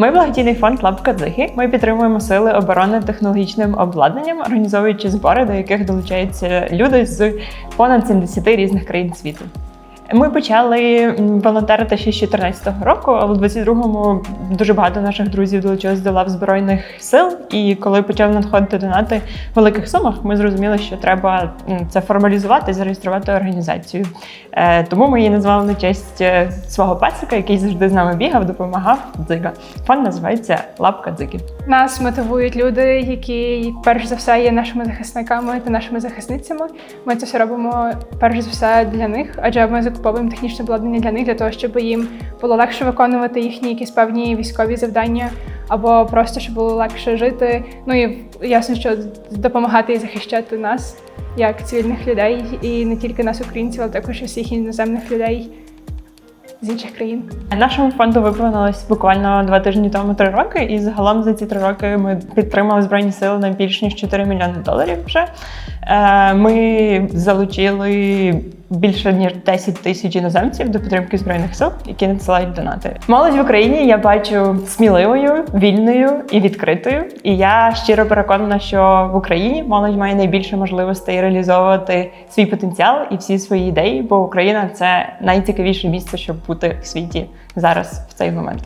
Ми благодійний фонд Лапка Дзиги. Ми підтримуємо сили оборони технологічним обладнанням, організовуючи збори, до яких долучаються люди з понад 70 різних країн світу. Ми почали волонтерити ще з 2014 року, але в 22-му дуже багато наших друзів долучилось до лав збройних сил. І коли почали надходити донати в великих сумах, ми зрозуміли, що треба це формалізувати, зареєструвати організацію. Е, Тому ми її назвали на честь е, свого песика, який завжди з нами бігав, допомагав дзига. Фонд називається Лапка Дзиги. Нас мотивують люди, які перш за все є нашими захисниками та нашими захисницями. Ми це все робимо перш за все для них, адже ми закуповуємо технічне обладнання для них для того, щоб їм було легше виконувати їхні якісь певні військові завдання, або просто щоб було легше жити. Ну і ясно, що допомагати і захищати нас як цивільних людей, і не тільки нас, українців, але також і всіх іноземних людей з інших країн. Нашому фонду виповнилось буквально два тижні тому три роки, і загалом за ці три роки ми підтримали збройні сили на більш ніж 4 мільйони доларів. Вже Е, ми залучили більше ніж 10 тисяч іноземців до підтримки збройних сил, які надсилають донати. Молодь в Україні я бачу сміливою, вільною і відкритою. І я щиро переконана, що в Україні молодь має найбільше можливостей реалізовувати свій потенціал і всі свої ідеї, бо Україна це найцікавіше місце, щоб бути в світі зараз в цей момент.